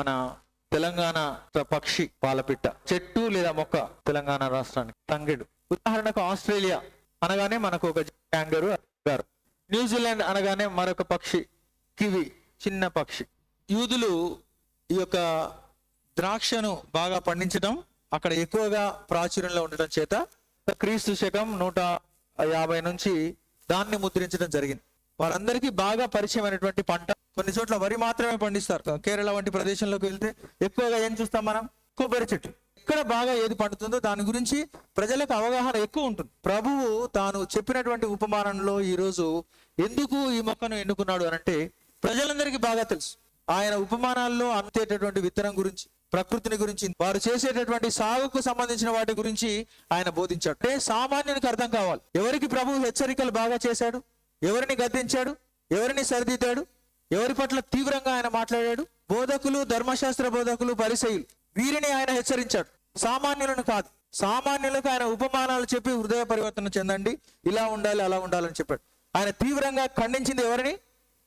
మన తెలంగాణ పక్షి పాలపిట్ట చెట్టు లేదా మొక్క తెలంగాణ రాష్ట్రానికి తంగెడు. ఉదాహరణకు ఆస్ట్రేలియా అనగానే మనకు ఒక క్యాంగరు గారు. న్యూజిలాండ్ అనగానే మరొక పక్షి కివి చిన్న పక్షి. యూదులు ఈ యొక్క ద్రాక్షను బాగా పండించడం అక్కడ ఎక్కువగా ప్రాచుర్యంలో ఉండటం చేత క్రీస్తు శకం నూట యాభై నుంచి దాన్ని ముద్రించడం జరిగింది. వారందరికీ బాగా పరిచయమైనటువంటి పంట. కొన్ని చోట్ల వరి మాత్రమే పండిస్తారు. కేరళ వంటి ప్రదేశంలోకి వెళ్తే ఎక్కువగా ఏం చూస్తాం మనం? కొబ్బరి చెట్టు. ఎక్కడ బాగా ఏది పండుతుందో దాని గురించి ప్రజలకు అవగాహన ఎక్కువ ఉంటుంది. ప్రభువు తాను చెప్పినటువంటి ఉపమానంలో ఈ రోజు ఎందుకు ఈ మొక్కను ఎన్నుకున్నాడు అనంటే ప్రజలందరికీ బాగా తెలుసు. ఆయన ఉపమానాల్లో అంతేటటువంటి విత్తనం గురించి ప్రకృతిని గురించి వారు చేసేటటువంటి సాగుకు సంబంధించిన వాటి గురించి ఆయన బోధించాడు. అంటే సామాన్యునికి అర్థం కావాలి. ఎవరికి ప్రభువు హెచ్చరికలు బాగా చేశాడు? ఎవరిని గద్దించాడు? ఎవరిని సరిదిద్దాడు? ఎవరి పట్ల తీవ్రంగా ఆయన మాట్లాడాడు? బోధకులు ధర్మశాస్త్ర బోధకులు పరిసయులు వీరిని ఆయన హెచ్చరించాడు. సామాన్యులను కాదు. సామాన్యులకు ఆయన ఉపమానాలు చెప్పి హృదయ పరివర్తన చెందండి. ఇలా ఉండాలి అలా ఉండాలని చెప్పాడు. ఆయన తీవ్రంగా ఖండించింది ఎవరిని?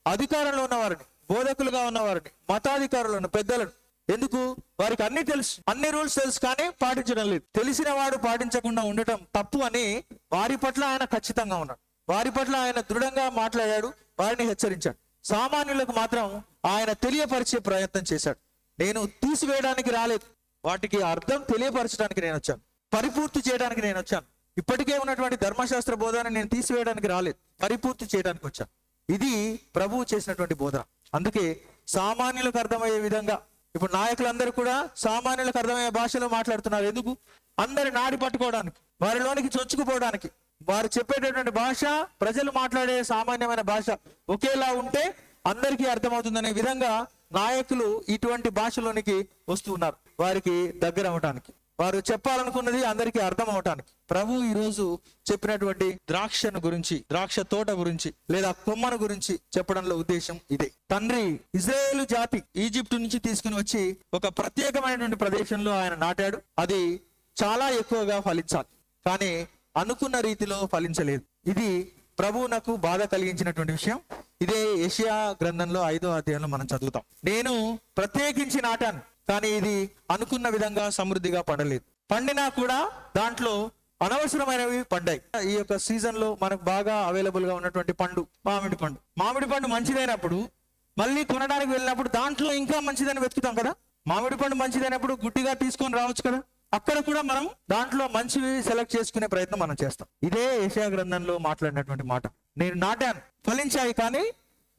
అధికారంలో ఉన్నవారిని బోధకులుగా ఉన్నవారిని మతాధికారులను పెద్దలను. ఎందుకు? వారికి అన్ని తెలుసు. అన్ని రూల్స్ తెలుసు కానీ పాటించడం లేదు. తెలిసిన వాడు పాటించకుండా ఉండటం తప్పు అని వారి పట్ల ఆయన ఖచ్చితంగా ఉన్నాడు వారి పట్ల ఆయన దృఢంగా మాట్లాడాడు వారిని హెచ్చరించాడు. సామాన్యులకు మాత్రం ఆయన తెలియపరిచే ప్రయత్నం చేశాడు. నేను తీసివేయడానికి రాలేదు. వాటికి అర్థం తెలియపరచడానికి నేను వచ్చాను. పరిపూర్తి చేయడానికి నేను వచ్చాను. ఇప్పటికే ఉన్నటువంటి ధర్మశాస్త్ర బోధన నేను తీసివేయడానికి రాలేదు. పరిపూర్తి చేయడానికి వచ్చాను. ఇది ప్రభువు చేసినటువంటి బోధన. అందుకే సామాన్యులకు అర్థమయ్యే విధంగా ఇప్పుడు నాయకులందరూ కూడా సామాన్యులకు అర్థమయ్యే భాషలో మాట్లాడుతున్నారు. ఎందుకు? అందరి నాడి పట్టుకోవడానికి వారిలోనికి చొచ్చుకుపోవడానికి. వారు చెప్పేటటువంటి భాష ప్రజలు మాట్లాడే సామాన్యమైన భాష ఒకేలా ఉంటే అందరికీ అర్థమవుతుందనే విధంగా నాయకులు ఇటువంటి భాషలోనికి వస్తున్నారు వారికి దగ్గర అవటానికి. వారు చెప్పాలనుకున్నది అందరికీ అర్థం అవటానికి. ప్రభు ఈ రోజు చెప్పినటువంటి ద్రాక్షను గురించి ద్రాక్ష తోట గురించి లేదా కొమ్మను గురించి చెప్పడంలో ఉద్దేశం ఇదే. తండ్రి ఇజ్రాయేల్ జాతి ఈజిప్ట్ నుంచి తీసుకుని వచ్చి ఒక ప్రత్యేకమైనటువంటి ప్రదేశంలో ఆయన నాటాడు. అది చాలా ఎక్కువగా ఫలించాలి. కానీ అనుకున్న రీతిలో ఫలించలేదు. ఇది ప్రభువునకు బాధ కలిగించినటువంటి విషయం. ఇదే ఏషియా గ్రంథంలో ఐదో అధ్యాయంలో మనం చదువుతాం. నేను ప్రత్యేకించి నాటాను కానీ ఇది అనుకున్న విధంగా సమృద్ధిగా పండలేదు. పండినా కూడా దాంట్లో అనవసరమైనవి పడ్డాయి ఈ యొక్క సీజన్లో మనకు బాగా అవైలబుల్గా ఉన్నటువంటి పండు మామిడి పండు. మామిడి పండు మంచిదైనప్పుడు మళ్ళీ కొనడానికి వెళ్ళినప్పుడు దాంట్లో ఇంకా మంచిదని వెతుకుతాం కదా? మామిడి పండు మంచిదైనప్పుడు గుడ్డిగా తీసుకొని రావచ్చు కదా? అక్కడ కూడా మనం దాంట్లో మంచివి సెలెక్ట్ చేసుకునే ప్రయత్నం మనం చేస్తాం. ఇదే ఏషియా గ్రంథంలో మాట్లాడినటువంటి మాట. నేను నాటాను ఫలించాయి కానీ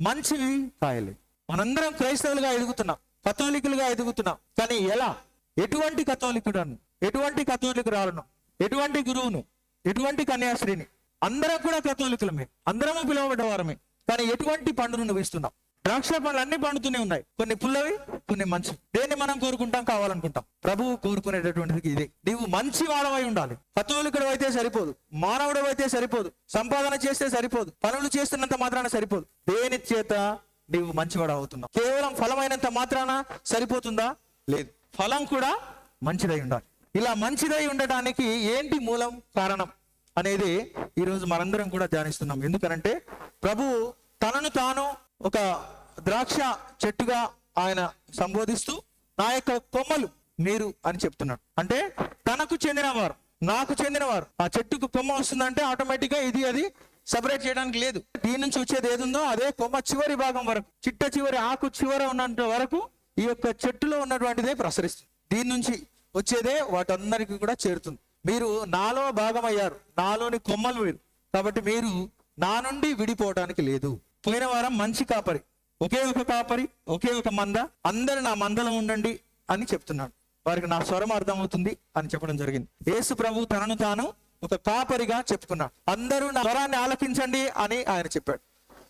మంచివి కాయలేదు. మనందరం క్రైస్తవులుగా ఎదుగుతున్నాం కథోలికులుగా ఎదుగుతున్నాం. కానీ ఎలా? ఎటువంటి కథోలికుడను ఎటువంటి కథోలికురాలను ఎటువంటి గురువును ఎటువంటి కన్యాశ్రీని? అందరం కూడా కథోలికులమే అందరము పిలువబడ్డవారమే. కానీ ఎటువంటి పండును నువ్వు ఇస్తున్నావు? ద్రాక్ష పళ్ళు అన్ని పండుతూనే ఉన్నాయి. కొన్ని పుల్లవి కొన్ని మంచి దేన్ని మనం కోరుకుంటాం కావాలనుకుంటాం. ప్రభువు కోరుకునేటటువంటిది ఇదే. నీవు మంచి వాడవై ఉండాలి. కథోలికుడు అయితే సరిపోదు. మానవుడు అయితే సరిపోదు. సంపాదన చేస్తే సరిపోదు. పనులు చేస్తున్నంత మాత్రాన సరిపోదు. దేని చేత నీవు మంచివాడు అవుతున్నావు? కేవలం ఫలమైనంత మాత్రాన సరిపోతుందా? లేదు. ఫలం కూడా మంచిదై ఉండాలి. ఇలా మంచిదై ఉండటానికి ఏంటి మూలం కారణం అనేది ఈరోజు మనందరం కూడా ధ్యానిస్తున్నాం. ఎందుకనంటే ప్రభువు తనను తాను ఒక ద్రాక్ష చెట్టుగా ఆయన సంబోధిస్తూ నా యొక్క కొమ్మలు మీరు అని చెప్తున్నాడు. అంటే తనకు చెందినవారు నాకు చెందినవారు. ఆ చెట్టుకు కొమ్మ వస్తుందంటే ఆటోమేటిక్గా ఇది అది సపరేట్ చేయడానికి లేదు. దీని నుంచి వచ్చేది ఏదుందో అదే కొమ్మ చివరి భాగం వరకు చిట్ట చివరి ఆకు చివర ఉన్నంత వరకు ఈ యొక్క చెట్టులో ఉన్నటువంటిదే ప్రసరిస్తుంది. దీని నుంచి వచ్చేదే వాటందరికీ కూడా చేరుతుంది. మీరు నాలో భాగమయ్యారు నాలోని కొమ్మలు మీరు. కాబట్టి మీరు నా నుండి విడిపోవడానికి లేదు. పోయిన వారం మంచి కాపరి. ఒకే ఒక కాపరి ఒకే ఒక మంద అందరు నా మందలో ఉండండి అని చెప్తున్నాడు. వారికి నా స్వరం అర్థమవుతుంది అని చెప్పడం జరిగింది. యేసు ప్రభు తనను తాను ఒక కాపరిగా చెప్పుకున్నాడు. అందరూ నా స్వరాన్ని ఆలకించండి అని ఆయన చెప్పాడు.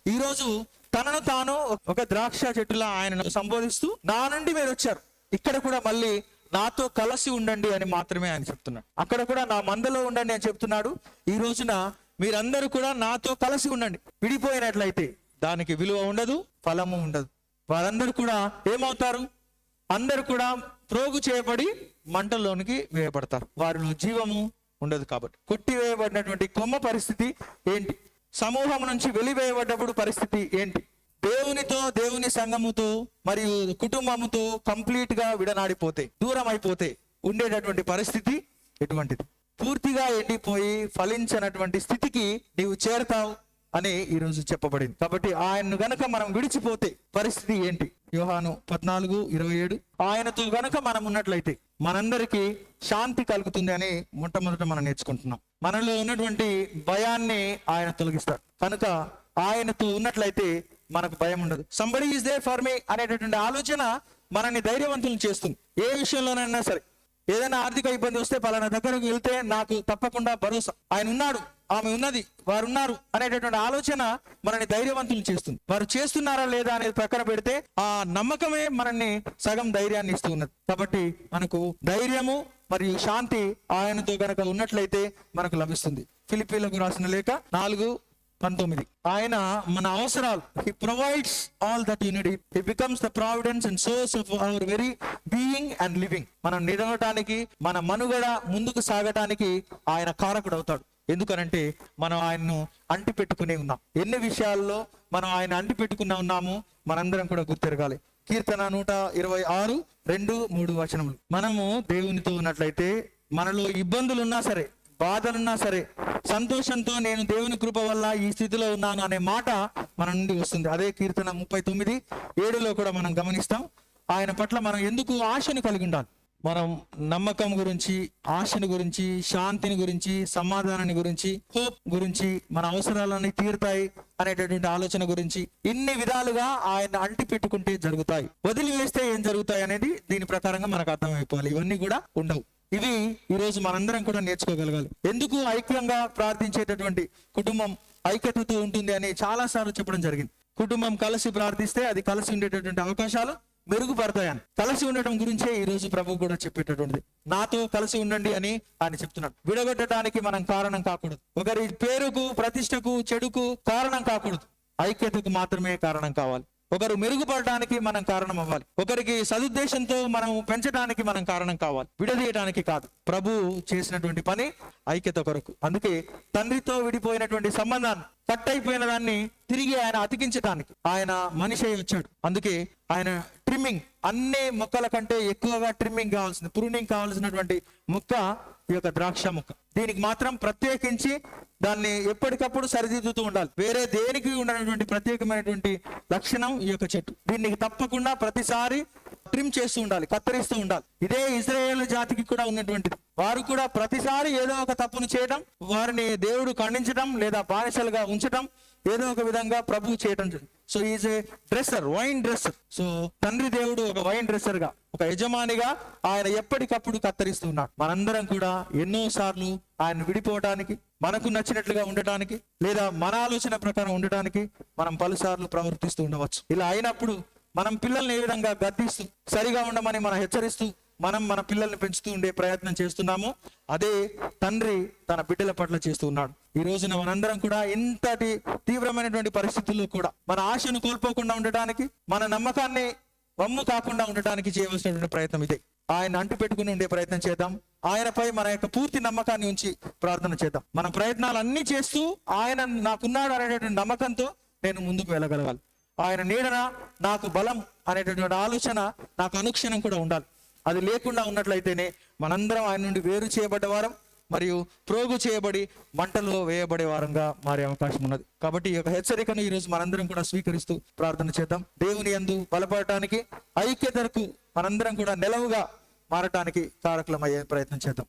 ఈ రోజు తనను తాను ఒక ద్రాక్ష చెట్టులా ఆయన సంబోధిస్తూ నా నుండి మీరు వచ్చారు. ఇక్కడ కూడా మళ్ళీ నాతో కలిసి ఉండండి అని మాత్రమే ఆయన చెప్తున్నాడు. అక్కడ కూడా నా మందలో ఉండండి అని చెప్తున్నాడు. ఈ రోజున మీరందరూ కూడా నాతో కలిసి ఉండండి. విడిపోయినట్లయితే దానికి విలువ ఉండదు ఫలము ఉండదు. వారందరూ కూడా ఏమవుతారు? అందరు కూడా ప్రోగు చేయబడి మంటల్లోనికి వేయబడతారు. వారిలో జీవము ఉండదు కాబట్టి. కొట్టివేయబడినటువంటి కొమ్మ పరిస్థితి ఏంటి? సమూహం నుంచి వెలివేయబడ్డప్పుడు పరిస్థితి ఏంటి? దేవునితో దేవుని సంఘముతో మరియు కుటుంబముతో కంప్లీట్గా విడనాడిపోతే దూరం అయిపోతే ఉండేటటువంటి పరిస్థితి ఎటువంటిది? పూర్తిగా ఎండిపోయి ఫలించినటువంటి స్థితికి నీవు చేరతావు. అని ఈ రోజు చెప్పబడింది. కాబట్టి ఆయన్ను గనక మనం విడిచిపోతే పరిస్థితి ఏంటి? వ్యూహాను పద్నాలుగు ఇరవై ఏడు. ఆయనతో గనక మనం ఉన్నట్లయితే మనందరికీ శాంతి కలుగుతుంది అని మొట్టమొదట మనం నేర్చుకుంటున్నాం. మనలో ఉన్నటువంటి భయాన్ని ఆయన తొలగిస్తాడు కనుక ఆయనతో ఉన్నట్లయితే మనకు భయం ఉండదు. Somebody is there for me అనేటటువంటి ఆలోచన మనల్ని ధైర్యవంతులు చేస్తుంది. ఏ విషయంలోనైనా సరే. ఏదైనా ఆర్థిక ఇబ్బంది వస్తే పలానా దగ్గరకు వెళ్తే నాకు తప్పకుండా భరోసా. ఆయన ఉన్నాడు ఆమె ఉన్నది వారు ఉన్నారు అనేటటువంటి ఆలోచన మనని ధైర్యవంతులు చేస్తుంది. వారు చేస్తున్నారా లేదా అనేది పక్కన పెడితే ఆ నమ్మకమే మనల్ని సగం ధైర్యాన్ని ఇస్తూ ఉన్నది. కాబట్టి మనకు ధైర్యము మరియు శాంతి ఆయనతో గనక ఉన్నట్లయితే మనకు లభిస్తుంది. ఫిలిపీన్లకు రాసిన లేఖ నాలుగు పంతొమ్మిది. ఆయన మన అవసరాలు he provides all that unity he becomes the providence and source of our very being and living మనం నిలవటానికి మన మనుగడ ముందుకు సాగటానికి ఆయన కారకుడు అవుతాడు. ఎందుకనంటే మనం ఆయన్ను అంటి పెట్టుకునే ఉన్నాం. ఎన్ని విషయాల్లో మనం ఆయన అంటి ఉన్నాము మనందరం కూడా గుర్తెరగాలి. కీర్తన నూట ఇరవై ఆరు రెండు మూడు వచనములు. మనము దేవునితో ఉన్నట్లయితే మనలో ఇబ్బందులు ఉన్నా సరే బాధలున్నా సరే సంతోషంతో నేను దేవుని కృప వల్ల ఈ స్థితిలో ఉన్నాను అనే మాట మన నుండి వస్తుంది. అదే కీర్తన ముప్పై తొమ్మిది ఏడులో కూడా మనం గమనిస్తాం. ఆయన పట్ల మనం ఎందుకు ఆశను కలిగి ఉండాలి? మనం నమ్మకం గురించి ఆశను గురించి శాంతిని గురించి సమాధానాన్ని గురించి హోప్ గురించి మన అవసరాలన్నీ తీరుతాయి అనేటటువంటి ఆలోచన గురించి ఇన్ని విధాలుగా ఆయన అంటి పెట్టుకుంటే జరుగుతాయి. వదిలివేస్తే ఏం జరుగుతాయి అనేది దీని ప్రకారంగా మనకు అర్థమైపోవాలి. ఇవన్నీ కూడా ఉండవు. ఇవి ఈ రోజు మనందరం కూడా నేర్చుకోగలగాలి. ఎందుకు ఐక్యంగా ప్రార్థించేటటువంటి కుటుంబం ఐక్యతతో ఉంటుంది అని చాలా సార్లు చెప్పడం జరిగింది. కుటుంబం కలిసి ప్రార్థిస్తే అది కలిసి ఉండేటటువంటి అవకాశాలు మెరుగుపడతాయని కలిసి ఉండటం గురించే ఈ రోజు ప్రభు కూడా చెప్పేటటువంటిది. నాతో కలిసి ఉండండి అని ఆయన చెప్తున్నాడు. విడగొట్టడానికి మనం కారణం కాకూడదు. ఒకరి పేరుకు ప్రతిష్టకు చెడుకు కారణం కాకూడదు. ఐక్యతకు మాత్రమే కారణం కావాలి. ఒకరు మెరుగుపడడానికి మనం కారణం అవ్వాలి. ఒకరికి సదుద్దేశంతో మనం పెంచడానికి మనం కారణం కావాలి. విడదీయడానికి కాదు. ప్రభు చేసినటువంటి పని ఐక్యత కొరకు. అందుకే తండ్రితో విడిపోయినటువంటి సంబంధాన్ని కట్ అయిపోయిన దాన్ని తిరిగి ఆయన అతికించడానికి ఆయన మనిషి వచ్చాడు. అందుకే ఆయన ట్రిమ్మింగ్ అన్ని మొక్కల కంటే ఎక్కువగా ట్రిమ్మింగ్ కావాల్సింది ప్రూనింగ్ కావాల్సినటువంటి మొక్క ఈ యొక్క ద్రాక్ష మొక్క. దీనికి మాత్రం ప్రత్యేకించి దాన్ని ఎప్పటికప్పుడు సరిదిద్దుతూ ఉండాలి. వేరే దేనికి ఉండనటువంటి ప్రత్యేకమైనటువంటి లక్షణం ఈ యొక్క చెట్టు. దీనికి తప్పకుండా ప్రతిసారి ట్రిమ్ చేస్తూ ఉండాలి కత్తిరిస్తూ ఉండాలి. ఇదే ఇజ్రాయేల్ జాతికి కూడా ఉన్నటువంటిది. వారు కూడా ప్రతిసారి ఏదో ఒక తప్పును చేయడం వారిని దేవుడు ఖండించడం లేదా బానిసలుగా ఉంచడం ఏదో ఒక విధంగా ప్రభువు చేయడం so is a dresser vine dresser so తండ్రి దేవుడు ఒక వైన్ డ్రెస్సర్గా ఒక యజమానిగా ఆయన ఎప్పటికప్పుడు కత్తిరిస్తున్నాడు. మనందరం కూడా ఎన్నో సార్లు ఆయన విడిపోవడానికి మనకు నచ్చినట్లుగా ఉండటానికి లేదా మన ఆలోచన ప్రకారం ఉండటానికి మనం పలుసార్లు ప్రవర్తిస్తూ ఉండవచ్చు. ఇలా అయినప్పుడు మనం పిల్లల్ని ఏ విధంగా గద్దిస్తూ సరిగా ఉండమని మనం హెచ్చరిస్తూ మనం మన పిల్లల్ని పెంచుతూ ఉండే ప్రయత్నం చేస్తున్నాము అదే తండ్రి తన బిడ్డల పట్ల చేస్తూ ఉన్నాడు. ఈ రోజున మనందరం కూడా ఇంతటి తీవ్రమైనటువంటి పరిస్థితుల్లో కూడా మన ఆశను కోల్పోకుండా ఉండటానికి మన నమ్మకాన్ని వమ్ము కాకుండా ఉండటానికి చేయవలసినటువంటి ప్రయత్నం ఇదే. ఆయన అంటు పెట్టుకుని ఉండే ప్రయత్నం చేద్దాం. ఆయనపై మన యొక్క పూర్తి నమ్మకాన్ని ఉంచి ప్రార్థన చేద్దాం. మన ప్రయత్నాలు అన్ని చేస్తూ ఆయన నాకున్నాడు అనేటటువంటి నమ్మకంతో నేను ముందుకు వెళ్ళగలగాలి. ఆయన నీడన నాకు బలం అనేటటువంటి ఆలోచన నాకు అనుక్షణం కూడా ఉండాలి. అది లేకుండా ఉన్నట్లయితేనే మనందరం ఆయన నుండి వేరు చేయబడ్డవారం మరియు ప్రోగు చేయబడి మంటలో వేయబడే వారంగా మారే అవకాశం ఉన్నది. కాబట్టి ఈ యొక్క హెచ్చరికను ఈ రోజు మనందరం కూడా స్వీకరిస్తూ ప్రార్థన చేద్దాం. దేవుని యందు బలపడటానికి ఐక్యతకు మనందరం కూడా నిలవుగా మారటానికి కారకులమయ్యే ప్రయత్నం చేద్దాం.